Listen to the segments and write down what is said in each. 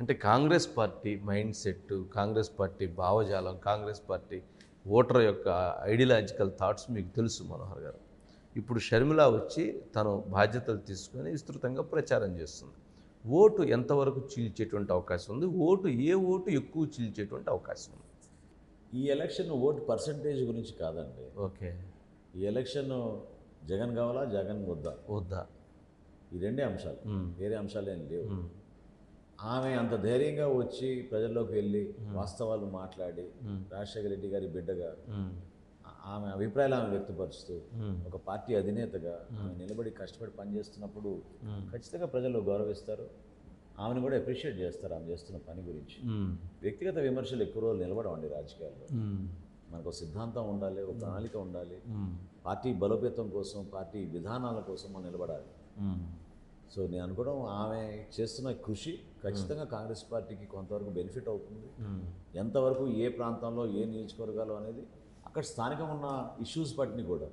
అంటే Congress party mind set Congress party భావజాలం Congress party voter యొక్క ఐడియాలజికల్ థాట్స్ మీకు తెలుసు మనోహర్ గారు. ఇప్పుడు షర్మిల వచ్చి తను బాధ్యతలు తీసుకొని విస్తృతంగా ప్రచారం చేస్తుంది. ఓటు ఎంతవరకు చీల్చేటువంటి అవకాశం ఉంది? ఓటు ఏ ఓటు ఎక్కువ చీల్చేటువంటి అవకాశం ఉంది? ఈ ఎలక్షన్ ఓటు పర్సంటేజ్ గురించి కాదండి. ఓకే. ఈ ఎలక్షన్ జగన్ కావాలా జగన్ వద్దా? వద్దా. ఈ రెండే అంశాలు. వేరే అంశాలు లేవు. ఆమె అంత ధైర్యంగా వచ్చి ప్రజల్లోకి వెళ్ళి వాస్తవాలు మాట్లాడి. రాజశేఖర రెడ్డి గారి బిడ్డగా ఆమె అభిప్రాయాలు ఆమె వ్యక్తపరుస్తూ. ఒక పార్టీ అధినేతగా ఆమె నిలబడి కష్టపడి పనిచేస్తున్నప్పుడు. ఖచ్చితంగా ప్రజలు గౌరవిస్తారు ఆమెను కూడా అప్రిషియేట్ చేస్తారు ఆమె చేస్తున్న పని గురించి. వ్యక్తిగత విమర్శలు ఎక్కువ రోజులు నిలబడవండి రాజకీయాల్లో. మనకు ఒక సిద్ధాంతం ఉండాలి ఒక ప్రణాళిక ఉండాలి. పార్టీ బలోపేతం కోసం పార్టీ విధానాల కోసం మనం నిలబడాలి. సో నేను అనుకోవడం ఆమె చేస్తున్న కృషి ఖచ్చితంగా కాంగ్రెస్ పార్టీకి కొంతవరకు బెనిఫిట్ అవుతుంది. ఎంతవరకు ఏ ప్రాంతంలో ఏ నియోజకవర్గాలు అనేది అక్కడ స్థానికంగా ఉన్న ఇష్యూస్ బట్టిని కూడా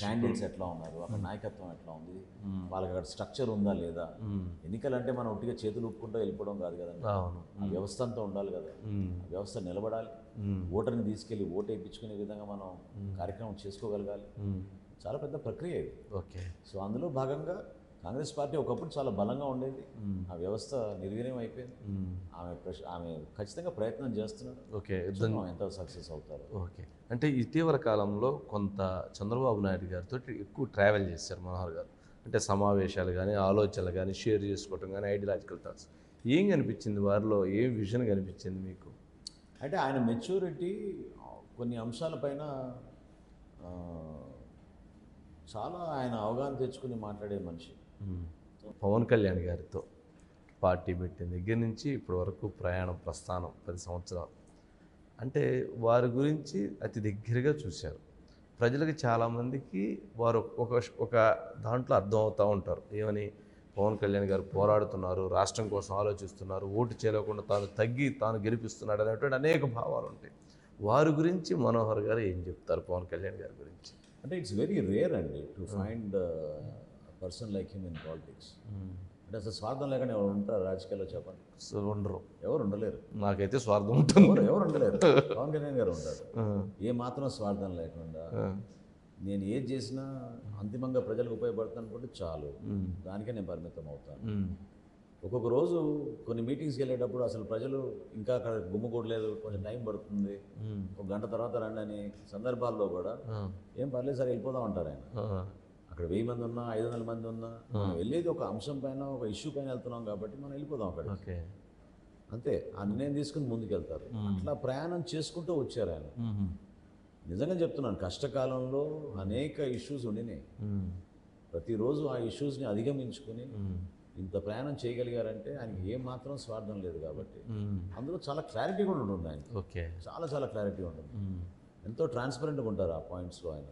క్యాండిడేట్స్ ఎట్లా ఉన్నారు అక్కడ నాయకత్వం ఎట్లా ఉంది వాళ్ళకి అక్కడ స్ట్రక్చర్ ఉందా లేదా? మ్మ్. ఎన్నికలు అంటే మనం ఒట్టిగా చేతులు ఉప్పుకుంటూ వెళ్ళిపోవడం కాదు ఆ వ్యవస్థ అంతా ఉండాలి కదా. వ్యవస్థ నిలబడాలి. ఓటర్ని తీసుకెళ్ళి ఓటు వేయించుకునే విధంగా మనం కార్యక్రమం చేసుకోగలగాలి. చాలా పెద్ద ప్రక్రియ ఇది. ఓకే. సో అందులో భాగంగా కాంగ్రెస్ పార్టీ ఒకప్పుడు చాలా బలంగా ఉండేది. ఆ వ్యవస్థ నిర్వీర్యం అయిపోయింది. ఆమె ప్రశ్- ఆమె ఖచ్చితంగా ప్రయత్నం చేస్తున్నారు. ఓకే ఎంత సక్సెస్ అవుతారు. ఓకే. అంటే ఇటీవల కాలంలో కొంత చంద్రబాబు నాయుడు గారితో ఎక్కువ ట్రావెల్ చేశారు మనోహర్ గారు. అంటే సమావేశాలు కానీ ఆలోచనలు కానీ షేర్ చేసుకోవటం కానీ ఐడియాలజికల్ థాట్స్. ఏం కనిపించింది వారిలో? ఏం విజన్ కనిపించింది మీకు? అంటే ఆయన మెచ్యూరిటీ కొన్ని అంశాలపైన చాలా ఆయన అవగాహన తెచ్చుకుని మాట్లాడే మనిషి. పవన్ కళ్యాణ్ గారితో పార్టీ పెట్టిన దగ్గర నుంచి ఇప్పటి వరకు ప్రయాణం ప్రస్థానం పది సంవత్సరాలు. అంటే వారి గురించి అతి దగ్గరగా చూశారు. ప్రజలకు చాలామందికి వారు ఒక ఒక దాంట్లో అర్థం అవుతూ ఉంటారు. ఏమని? పవన్ కళ్యాణ్ గారు పోరాడుతున్నారు రాష్ట్రం కోసం ఆలోచిస్తున్నారు ఓటు చేయలేకుండా తాను తగ్గి తాను గెలిపిస్తున్నాడు అనేటువంటి అనేక భావాలు ఉంటాయి. వారి గురించి మనోహర్ గారు ఏం చెప్తారు పవన్ కళ్యాణ్ గారి గురించి? అంటే ఇట్స్ వెరీ రేర్ అండి to find person like him in politics. అంటే అసలు స్వార్థం లేకుండా ఎవరు ఉంటారు రాజకీయాల్లో చెప్పండి. సో ఉండరు. ఎవరు ఉండలేరు. నాకైతే స్వార్థం ఉంటుంది. ఎవరు ఉండలేరు. పవన్ కళ్యాణ్ గారు ఉంటారు. ఏ మాత్రం స్వార్థం లేకుండా నేను ఏది చేసినా అంతిమంగా ప్రజలకు ఉపయోగపడుతుంది అనుకుంటే చాలు. దానికే నేను పరిమితం అవుతాను. ఒక్కొక్క రోజు కొన్ని మీటింగ్స్కి వెళ్ళేటప్పుడు అసలు ప్రజలు ఇంకా అక్కడ గుమ్మకూడలేదు కొంచెం టైం పడుతుంది. ఒక గంట తర్వాత రండి అని సందర్భాల్లో కూడా ఏం పర్లేదు సార్ వెళ్ళిపోదాం అంటారు ఆయన. అక్కడ వెయ్యి మంది ఉన్నా ఐదు వందల మంది ఉన్నా మనం వెళ్ళేది ఒక అంశం పైన ఒక ఇష్యూ పైన వెళ్తున్నాం కాబట్టి మనం వెళ్ళిపోదాం అక్కడ ఓకే. అంతే. ఆ నిర్ణయం తీసుకుని ముందుకు వెళ్తారు అట్లా ప్రయాణం చేసుకుంటూ వచ్చారు ఆయన. నిజంగా చెప్తున్నాను కష్టకాలంలో అనేక ఇష్యూస్ ఉండినాయి. ప్రతిరోజు ఆ ఇష్యూస్ని అధిగమించుకుని. ఇంత ప్రయాణం చేయగలిగారంటే ఆయనకి ఏం మాత్రం స్వార్థం లేదు కాబట్టి. అందులో చాలా క్లారిటీ కూడా ఉంటుంది ఆయన ఓకే. చాలా చాలా క్లారిటీ ఉంటుంది. ఎంతో ట్రాన్స్పరెంట్గా ఉంటారు ఆ పాయింట్స్లో ఆయన.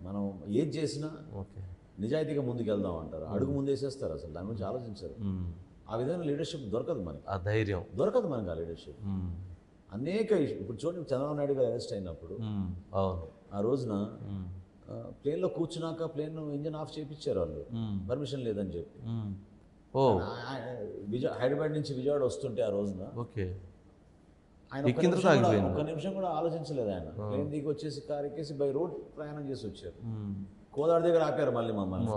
మనం ఏది చేసినా ఓకే. నిజాయితీగా ముందుకు వెళ్దాం అంటారు అడుగు ముందేసేస్తారు అసలు. దాని గురించి ఆలోచించారు. ఆ విధంగా లీడర్షిప్ దొరకదు మనకి. ఆ ధైర్యం. దొరకదు మనకి ఆ లీడర్షిప్. అనేక ఇప్పుడు చూడండి చంద్రబాబు నాయుడు గారు అరెస్ట్ అయినప్పుడు. అవును. ఆ రోజున ప్లేన్లో కూర్చున్నాక ప్లేన్ ఇంజన్ ఆఫ్ చేయించారు వాళ్ళు. పర్మిషన్ లేదని చెప్పి. ఓ. విజయ హైదరాబాద్ నుంచి విజయవాడ వస్తుంటే ఆ రోజున ఓకే. ఆయన ఎక్కిన నిమిషం కూడా- ఆలోచించలేదు ఆయన. ప్లేన్ దిగి వచ్చేసి కార్ ఎక్కేసి బై రోడ్ ప్రయాణం చేసి వచ్చారు. కోదాడ దగ్గర ఆపారు మళ్ళీ మమ్మల్ని.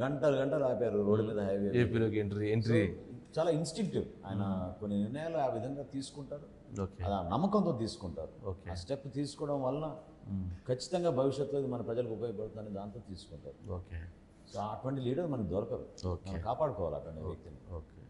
గంటలు గంటలు ఆపారు రోడ్డు మీద హైవే ఏపీలోకి ఎంట్రీ ఎంట్రీ. చాలా ఇన్స్టింక్టివ్. ఆయన కొన్ని నిర్ణయాలు ఆ విధంగా తీసుకుంటారు. నమ్మకంతో తీసుకుంటారు. ఆ స్టెప్ తీసుకోవడం వలన. ఖచ్చితంగా భవిష్యత్తులో ఇది మన ప్రజలకు ఉపయోగపడుతుందని దాంతో తీసుకుంటారు. ఓకే. సో అటువంటి లీడర్ మనకు దొరకదు కాపాడుకోవాలి అటువంటి వ్యక్తిని. ఓకే.